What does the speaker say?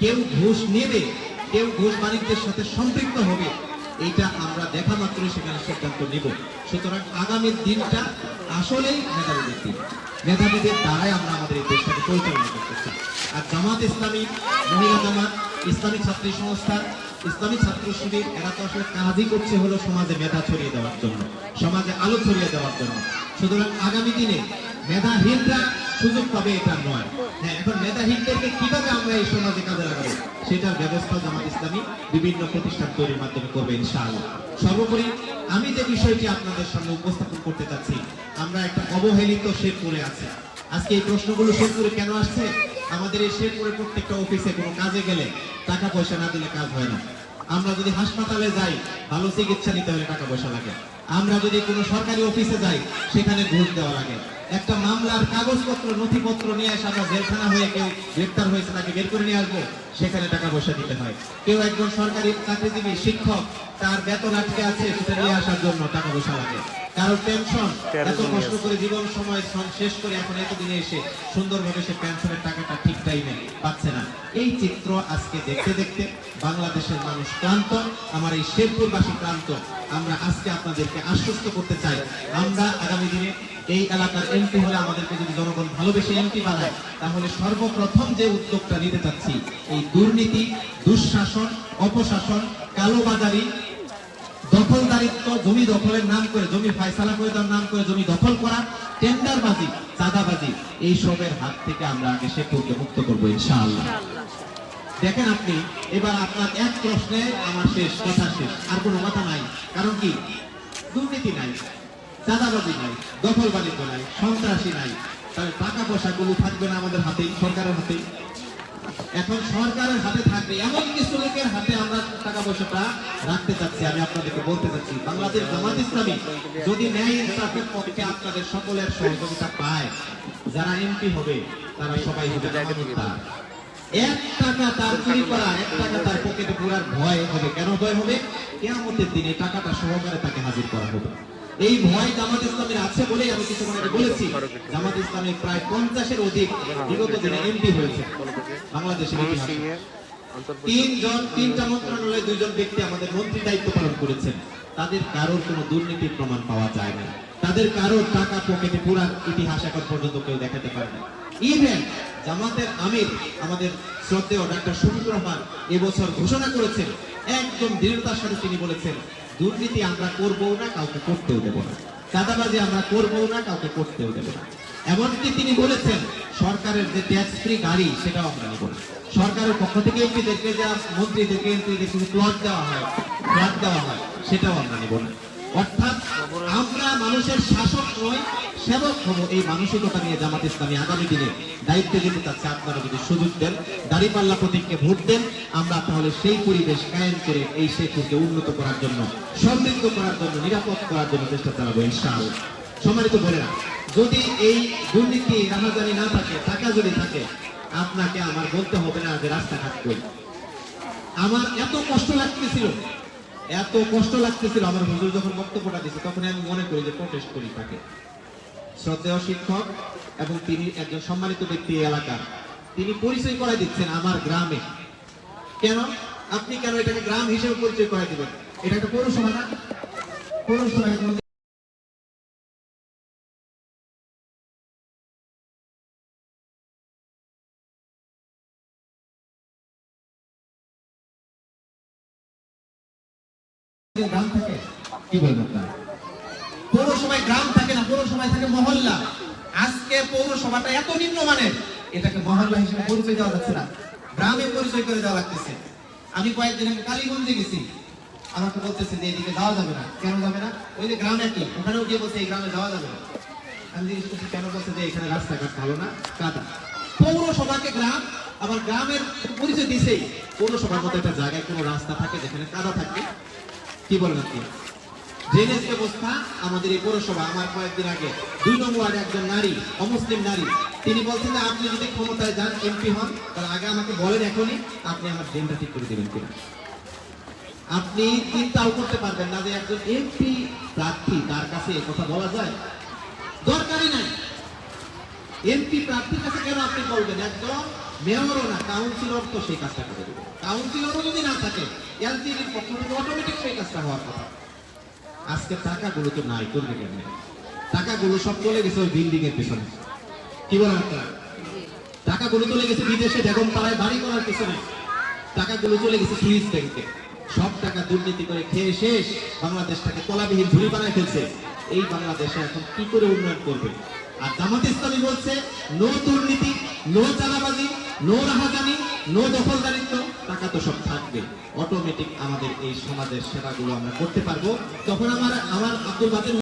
কেউ ঘুষ নেবে, কেউ ঘুষ বাণিজ্যের সাথে সম্পৃক্ত হবে, এটা আমরা দেখা মাত্রই সেখানে সিদ্ধান্ত নেব। সুতরাং আগামী দিনটা আসলেই মেধাবীদের দিন। মেধাবীদের দ্বারাই আমরা আমাদের এই দেশটাকে পরিচালনা করতে চাই। আর জামাত ইসলামী, মহিলা জামাত, ইসলামী ছাত্রী সংস্থা, ইসলামী ছাত্র শিবির, এরা তো আসলে কাজই করছে হলো সমাজে মেধা ছড়িয়ে দেওয়ার জন্য, সমাজে আলো ছড়িয়ে দেওয়ার জন্য। সুতরাং আগামী দিনে মেধাহীনরা সুযোগ পাবে এটা নয়। হ্যাঁ এখন মেধাহীনদেরকে কীভাবে আমরা এই সমাজে কাজে লাগাবো, সেটার ব্যবস্থা জামাত ইসলামী বিভিন্ন প্রতিষ্ঠান তৈরির মাধ্যমে করবে ইনশাআল্লাহ। সর্বোপরি আমি যে বিষয়টি আপনাদের সামনে উপস্থাপন করতে চাচ্ছি, আমরা একটা অবহেলিত শেরপুরে আছি। আজকে এই প্রশ্নগুলো শেরপুরে কেন আসছে? আমাদের এই শেরপুরে প্রত্যেকটা অফিসে কোনো কাজে গেলে টাকা পয়সা না দিলে কাজ হয় না। আমরা যদি হাসপাতালে যাই, ভালো চিকিৎসা নিতে হলে টাকা পয়সা লাগে। আমরা যদি কোনো সরকারি অফিসে যাই সেখানে ঘুষ দেওয়া লাগে একটা মামলার কাগজপত্র নথিপত্র নিয়ে এসে আমরা জেলখানা হয়ে কেউ গ্রেপ্তার হয়েছে তাকে বের করে নিয়ে আসব সেখানে টাকা পয়সা দিতে হয়। কেউ একজন সরকারি চাকরিজীবী শিক্ষক তার বেতন আটকে আছে সেটা নিয়ে আসার জন্য টাকা পয়সা লাগে। কারও পেনশন এত কষ্ট করে জীবন সময় শেষ করে এখন এতদিনে এসে সুন্দরভাবে সে পেনশনের টাকাটা ঠিক টাইমে পাচ্ছে না। এই চিত্র আজকে দেখতে দেখতে বাংলাদেশের মানুষ ক্লান্ত, আমার এই শেরপুরবাসী ক্লান্ত। আমরা আজকে আপনাদেরকে আশ্বস্ত করতে চাই, আমরা আগামী দিনে এই এলাকার এমপি হলে আমাদেরকে যদি জনগণ ভালোবেসে এমপি বানায়, তাহলে সর্বপ্রথম যে উদ্যোগটা নিতে চাচ্ছি, এই দুর্নীতি, দুঃশাসন, অপশাসন, কালোবাজারি, দখলদারিত্ব, জমি দখলের নাম করে, জমি ফায়সালা করে দেওয়ার নাম করে জমি দখল করা, টেন্ডারবাজি, চাঁদাবাজি এই সবের হাত থেকে আমরা আগে শেখপুরকে মুক্ত করব, ইনশাআল্লাহ। দেখেন আপনি, এবার আপনার এক প্রশ্নে আমার শেষ, কথা শেষ। আর কোনো কথা নাই। কারণ কি? দুর্নীতি নাই, চাঁদাবাজি নাই দখলবাজি নাই, সন্ত্রাসী নাই। তাহলে টাকা পয়সা গুলো থাকবে না আমাদের হাতেই সরকারের হাতেই এখন সরকারের হাতে থাকবে এমন কিছু লোকের হাতে আমরা টাকা পয়সাটা রাখতে চাচ্ছি, আমি আপনাদেরকে বলতে চাচ্ছি। বাংলাদেশ জামাত ইসলামী যদি ন্যায় ইনসাফের পক্ষে আপনাদের সকলের সহযোগিতা পায়, যারা এমপি হবে, তারা সবাই হবে। এক টাকা তার চুরি করা এক টাকা তার পকেটে পুরার ভয় হবে। কেন ভয় হবে? কেয়ামতের দিনে টাকাটা সহকারে তাকে হাজির করা হবে। এই ভয় জামাত ইসলামের আছে বলেই আমি কিছুক্ষণ আগে বলেছি। জামাত ইসলামের প্রায় পঞ্চাশের অধিক বিগত দিনে এমপি হয়েছে। বাংলাদেশের ইতিহাসে। তিনজন তিনটা মন্ত্রণালয়ে দুইজন ব্যক্তি আমাদের মন্ত্রী দায়িত্ব পালন করেছেন। তাদের কারোর কোনো দুর্নীতির প্রমাণ পাওয়া যায় না। তাদের কারোর টাকা পকেটে পুরার ইতিহাস এখন পর্যন্ত কেউ দেখাতে পারে না। ইভেন জামাতের আমির আমাদের শ্রদ্ধেয় ডাক্তার শফিকুর রহমান এবছর ঘোষণা করেছেন, একদম দৃঢ়তার সাথে তিনি বলেছেন, দুর্নীতি আমরা করব না, কাউকে করতেও দেব না। চাঁদাবাজি আমরা করব না, কাউকে করতেও দেব না। এমনকি তিনি বলেছেন, সরকারের যে ট্যাক্স ফ্রি গাড়ি, সেটাও আমরা নেব না। সরকারের পক্ষ থেকে এমপিদেরকে যা মন্ত্রীদেরকে এমপিদেরকে প্লট দেওয়া হয় ফ্ল্যাট দেওয়া হয়, সেটাও আমরা নেব না। অর্থাৎ আমরা মানুষের শাসক নয় সেবক হব। এই মানসিকতা নিয়ে জামাত ইসলামী আগামী দিনে দায়িত্ব দিতে চাচ্ছে। আপনারা যদি সুযোগ দেন, দাঁড়িপাল্লা প্রতীককে ভোট দেন, আমরা তাহলে সেই পরিবেশ কায়েম করে এই শেখুরকে উন্নত করার জন্য, সমৃদ্ধ করার জন্য, নিরাপদ করার জন্য চেষ্টা চালাবো ইনশাআল্লাহ। সম্মানিত না যদি এই দুর্নীতি রাহাজানি না থাকে, টাকা যদি থাকে, আপনাকে আমার বলতে হবে না যে রাস্তাঘাট করি আমার এত কষ্ট লাগতেছিল এত কষ্ট লাগতেছিল আমার হুজুর যখন বক্তব্যটা দিচ্ছে তখন আমি মনে করি যে প্রটেস্ট করি তাকে। শ্রদ্ধেয় শিক্ষক এবং তিনি একজন সম্মানিত ব্যক্তি এলাকার। তিনি পরিচয় করাই দিচ্ছেন আমার গ্রামে। কেন? আপনি কেন এটাকে গ্রাম হিসেবে পরিচয় করাই দিবেন? এটা একটা পৌরসভা না? পৌরসভা গ্রাম থাকে, কি আপনারা? পৌরসভায় গ্রাম থাকে না, পৌরসভায় থাকে মহল্লা। আজকে পৌরসভাটা এত এটাকে মহল্লা হিসেবে পরিচয় দেওয়া যাচ্ছে না, গ্রামে পরিচয় করে দেওয়া লাগতেছে। আমি কয়েকদিন আগে কালীগঞ্জে গেছি। আমাকে বলতেছে যে এদিকে যাওয়া যাবে না। কেন যাবে না? ওই যে ওখানেও গিয়ে বলছে এই গ্রামে যাওয়া যাবে না। আমি জিজ্ঞেস কেন বলছে যে এখানে রাস্তাঘাট ভালো না? কাদা। পৌরসভাকে গ্রাম, আবার গ্রামের পরিচয় দিছেই। পৌরসভার মতো একটা জায়গায় কোনো রাস্তা থাকে যেখানে কাদা থাকে। কি বলেন আপনি ড্রেনেজ ব্যবস্থা আমাদের এই পৌরসভা, আমার কয়েকদিন আগে। দুই নম্বর ওয়ার্ডে একজন নারী, অমুসলিম নারী। তিনি বলছেন যে, আপনি যদি ক্ষমতায় যান, এমপি হন, তাহলে আগে আমাকে বলেন এখনই, আপনি আমার ড্রেনটা ঠিক করে দেবেন কিনা? আপনি চিন্তাও করতে পারবেন না যে একজন এমপি প্রার্থী তার কাছে কথা বলা যায়? দরকারই নাই। এমপি প্রার্থীর কাছে কেন আপনি বলবেন? একজন মেয়রও না, কাউন্সিলর তো সেই কাজটা করে দেবে। কাউন্সিলরও যদি না থাকে এলজিডির পক্ষ থেকে অটোমেটিক সেই কাজটা হওয়ার কথা। আজকে টাকাগুলো তো নাই, করবে কেমনে? টাকাগুলো সব চলে গেছে ওই বিল্ডিং এর পেছনে। কি বলেন আপনারা? টাকাগুলো চলে গেছে বিদেশে, বেগম পাড়ায় বাড়ি করার পেছনে। টাকাগুলো চলে গেছে সুইস ব্যাংকে। সব টাকা দুর্নীতি করে খেয়ে শেষ। বাংলাদেশটাকে তলাবিহীন ঝুড়ি বানায় ফেলছে। এই বাংলাদেশে এখন কি করে উন্নয়ন করবে? আর জামাত ইসলামী বলছে, নো দুর্নীতি, নো চালাবাজি নো রাহাজানি, নো দখলদারিত্ব, টাকা তো সব থাকবে। অটোমেটিক আমাদের এই সমাজের সেবাগুলো আমরা করতে পারব। তখন আমার আমার আব্দুল বাদের